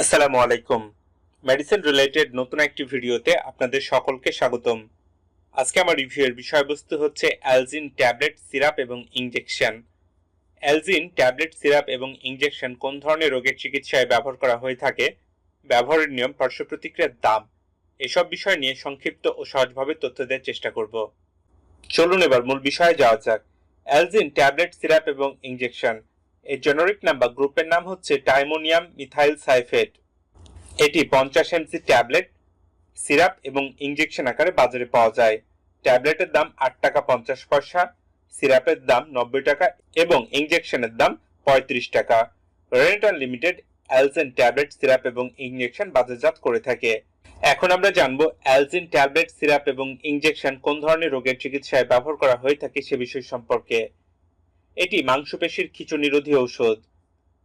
আসসালামু আলাইকুম। Medicine related নতুন একটি ভিডিওতে আপনাদের সকলকে স্বাগতম। আজকে আমার রিভিউয়ের বিষয়বস্তু হচ্ছে অ্যালজিন ট্যাবলেট সিরাপ এবং ইনজেকশন। অ্যালজিন ট্যাবলেট সিরাপ এবং ইনজেকশন কোন ধরনের রোগের চিকিৎসায় ব্যবহার করা হয়ে থাকে, ব্যবহারের নিয়ম পার্শ্ব প্রতিক্রিয়ার দাম, এসব বিষয় নিয়ে সংক্ষিপ্ত ও সহজভাবে তথ্য দেওয়ার চেষ্টা করব। চলুন এবার মূল বিষয়ে যাওয়া যাক। অ্যালজিন ট্যাবলেট সিরাপ এবং ইনজেকশন। এর জেনারিক নাম বা গ্রুপের নাম হচ্ছে টাইমোনিয়াম মিথাইল সাইফেট এটি পঞ্চাশ এমসি ট্যাবলেট সিরাপ এবং ইঞ্জেকশন আকারে বাজারে পাওয়া যায়। ট্যাবলেটের দাম আট টাকা পঞ্চাশ পয়সা সিরাপের দাম নব্বই টাকা এবং ইনজেকশনের দাম পঁয়ত্রিশ টাকা। Renata limited Algin tablet syrup এবং ইঞ্জেকশন বাজারজাত করে থাকে। এখন আমরা জানব অ্যালজিন ট্যাবলেট সিরাপ এবং ইঞ্জেকশন কোন ধরনের রোগের চিকিৎসায় ব্যবহার করা হয়ে থাকে সে বিষয় সম্পর্কে। এটি মাংসপেশির খিচুনিরোধী ঔষধ,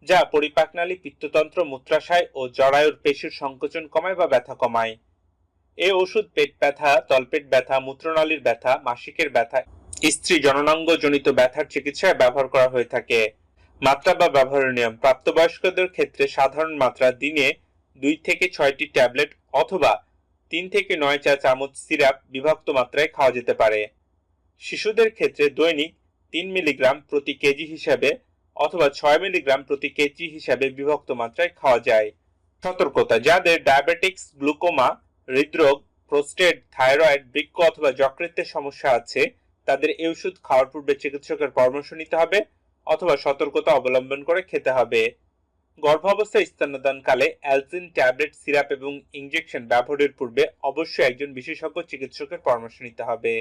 যা পরিপাকনালী পিত্ততন্ত্র মূত্রাশয় ও জরায়ুর পেশির সংকোচন কমায় বা ব্যথা কমায়। এই ওষুধ পেট ব্যথা, তলপেট ব্যথা, মূত্রনালীর ব্যথা, মাসিকের ব্যথা, স্ত্রী জননাঙ্গ জনিত ব্যথার চিকিৎসায় ব্যবহার করা হয়ে থাকে। মাত্রা বা ব্যবহারের নিয়ম, প্রাপ্তবয়স্কদের ক্ষেত্রে সাধারণ মাত্রা দিনে দুই থেকে ছয়টি ট্যাবলেট অথবা তিন থেকে নয় চা চামচ সিরাপ বিভক্ত মাত্রায় খাওয়া যেতে পারে। শিশুদের ক্ষেত্রে দৈনিক তিন মিলিগ্রাম প্রতি কেজি হিসাবে অথবা ছয় মিলিগ্রাম প্রতি কেজি হিসাবে বিভক্ত মাত্রায় খাওয়া যায়। সতর্কতা, যাদের ডায়াবেটিক্স, গ্লুকোমা, হৃদরোগ, প্রোস্টেট, থাইরয়েড বৃক্ষ অথবা যকৃতের সমস্যা আছে, তাদের এই ওষুধ খাওয়ার পূর্বে চিকিৎসকের পরামর্শ নিতে হবে অথবা সতর্কতা অবলম্বন করে খেতে হবে। গর্ভাবস্থায় স্তন্যদানকালে অ্যালজিন ট্যাবলেট, সিরাপ এবং ইঞ্জেকশন ব্যবহারের পূর্বে অবশ্যই একজন বিশেষজ্ঞ চিকিৎসকের পরামর্শ নিতে হবে।